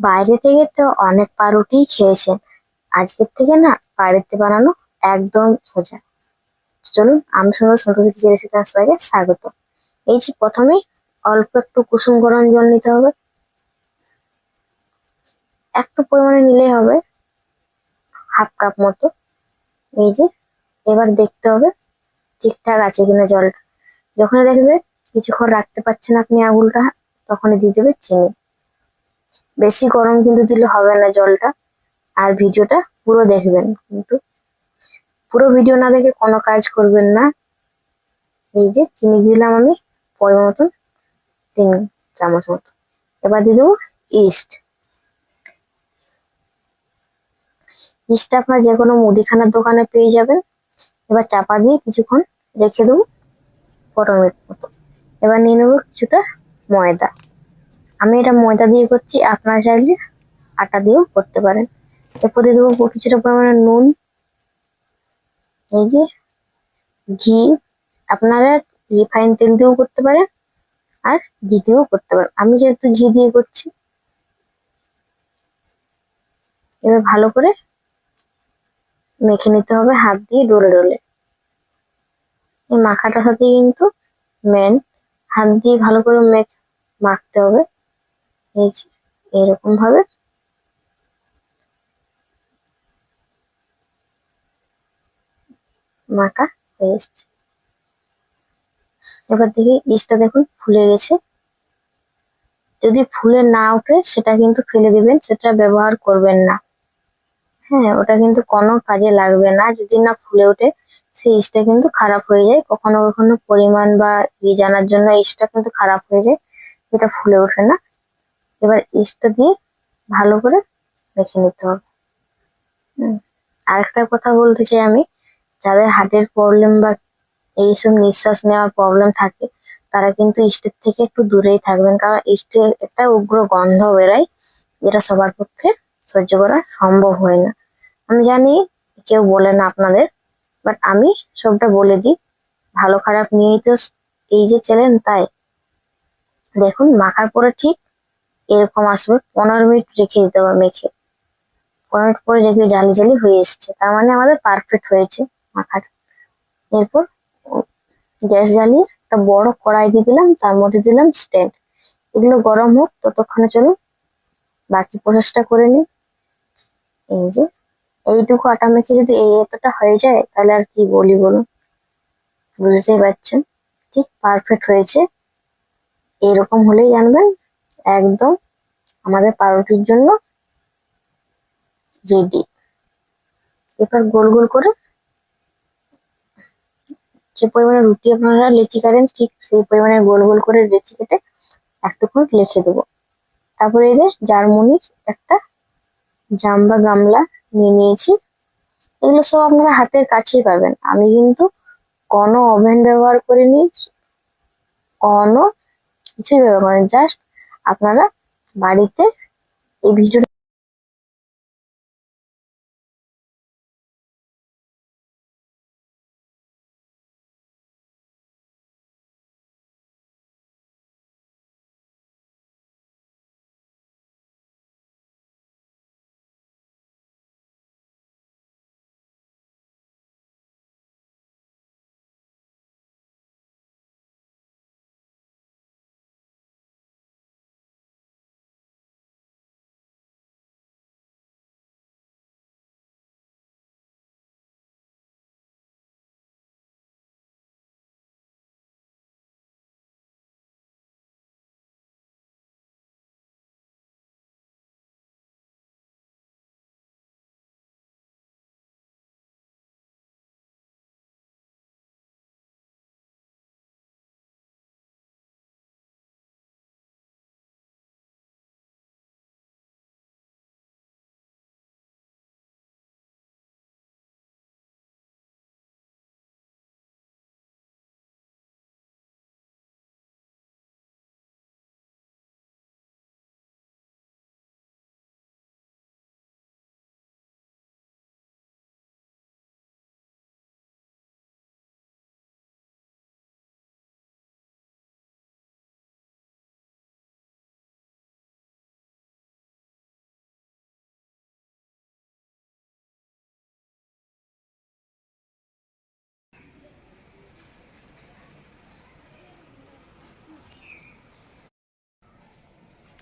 বাইরে থেকে তো অনেক পাউরুটি খেয়েছেন। আজকের থেকে না বাড়িতে বানানো একদম সোজা। চলুন, আমি সঙ্গে সন্তোষ কিছু রেসিপি সবাইকে স্বাগত। এই যে প্রথমে অল্প একটু কুসুম গরম জল নিতে হবে। একটু পরিমাণে নিলেই হবে হাফ কাপ মতো। এই যে, এবার দেখতে হবে ঠিকঠাক আছে কিনা জলটা। যখন দেখবে কিছুক্ষণ রাখতে পারছেন আপনি আঙুলটা, তখনই দিয়ে দেবে চিনি। বেশি গরম কিন্তু দিলে হবে না জলটা। আর ভিডিওটা পুরো দেখবেন কিন্তু। পুরো ভিডিও না দেখে কোনো কাজ করবেন না। এই যে চিনি দিলাম আমি পরিমাণ মতন, তিন চামচ মতো। এবার দিয়ে দেবো ইস্ট। ইস্টটা আপনার যে কোনো মুদিখানার দোকানে পেয়ে যাবেন। এবার চাপা দিয়ে কিছুক্ষণ রেখে দেবো মিনিট মতো। এবার নিয়ে নেব কিছুটা ময়দা। আমি এটা ময়দা দিয়ে করছি, আপনারা চাইলে আটা দিয়েও করতে পারেন। এরপর দিয়ে দেবো কিছুটা পরিমাণে নুন, এই যে ঘি, আপনারা রিফাইন তেল দিয়েও করতে পারেন আর ঘি দিয়েও করতে পারেন। আমি যেহেতু ঘি দিয়ে করছি, এবার ভালো করে মেখে নিতে হবে হাত দিয়ে ডোলে ডোলে। এই মাখাটার সাথে কিন্তু মেন হাত দিয়ে ভালো করে মেখ মাখতে হবে। এই যে এরকম ভাবে মাখা হয়ে এবার দেখি ইস্টটা দেখুন ফুলে গেছে। যদি ফুলে না ওঠে, সেটা কিন্তু ফেলে দিবেন, সেটা ব্যবহার করবেন না। হ্যাঁ ওটা কিন্তু কোনো কাজে লাগবে না। যদি না ফুলে ওঠে, সেই ইস্টটা কিন্তু খারাপ হয়ে যায়। কখনো কখনো পরিমাণ বা ইয়ে জানার জন্য ইস্টটা কিন্তু খারাপ হয়ে যায়। যেটা ফুলে ওঠে না। এবার ইস্টটা দিয়ে ভালো করে মেখে নিতে হবে। আরেকটা কথা বলতে চাই আমি, যাদের হার্টের প্রবলেম বা এইসব নিঃশ্বাস নেওয়ার প্রবলেম থাকে, তারা কিন্তু ইস্টের থেকে একটু দূরেই থাকবেন, কারণ ইস্টের একটা উগ্র গন্ধ বেরোয়, যেটা সবার পক্ষে সহ্য করা সম্ভব হয় না। আমি জানি কেউ বলে না আপনাদের বাট আমি সবটা বলে দিই। ভালো খারাপ নিয়েই তো এই যে চ্যানেল, তাই দেখুন, মাখার পরে ঠিক এরকম আসবে, পনেরো মিনিট রেখে দিতে হবে মেখে। পনেরো মিনিট পরে রেখে জালি জালি হয়ে এসছে। তার মানে আমাদের পারফেক্ট হয়েছে মাখাটা। এরপর গ্যাস জ্বালিয়ে একটা বড় কড়াই দিয়ে দিলাম, তার মধ্যে দিলাম স্ট্যান্ড এগুলো গরম হোক, ততক্ষণে চলুন, বাকি প্রসেসটা করে নিই। এই যে, এইটুকু আটা মেখে যদি এই এতটা হয়ে যায়, তাহলে আর কি বলি বলুন? বুঝতেই পারছেন? ঠিক পারফেক্ট হয়েছে। এরকম হলেই জানবেন একদম আমাদের পাউরুটির জন্য রেডি এবার গোল গোল করে যে পরিমাণে রুটি আপনারা লেচি কাটেন, ঠিক সেই পরিমাণে গোল গোল করে লেচি কেটে একটুখানি লেচে দেবো। তারপরে এই যে জার্মনির একটা জাম বা গামলা নিয়ে নিয়েছি। এগুলো সব আপনারা হাতের কাছেই পাবেন। আমি কিন্তু কোনো ওভেন ব্যবহার করিনি, কোনো কিছুই ব্যবহার করিনি জাস্ট আপনারা বাড়িতে এই ভিডিওটা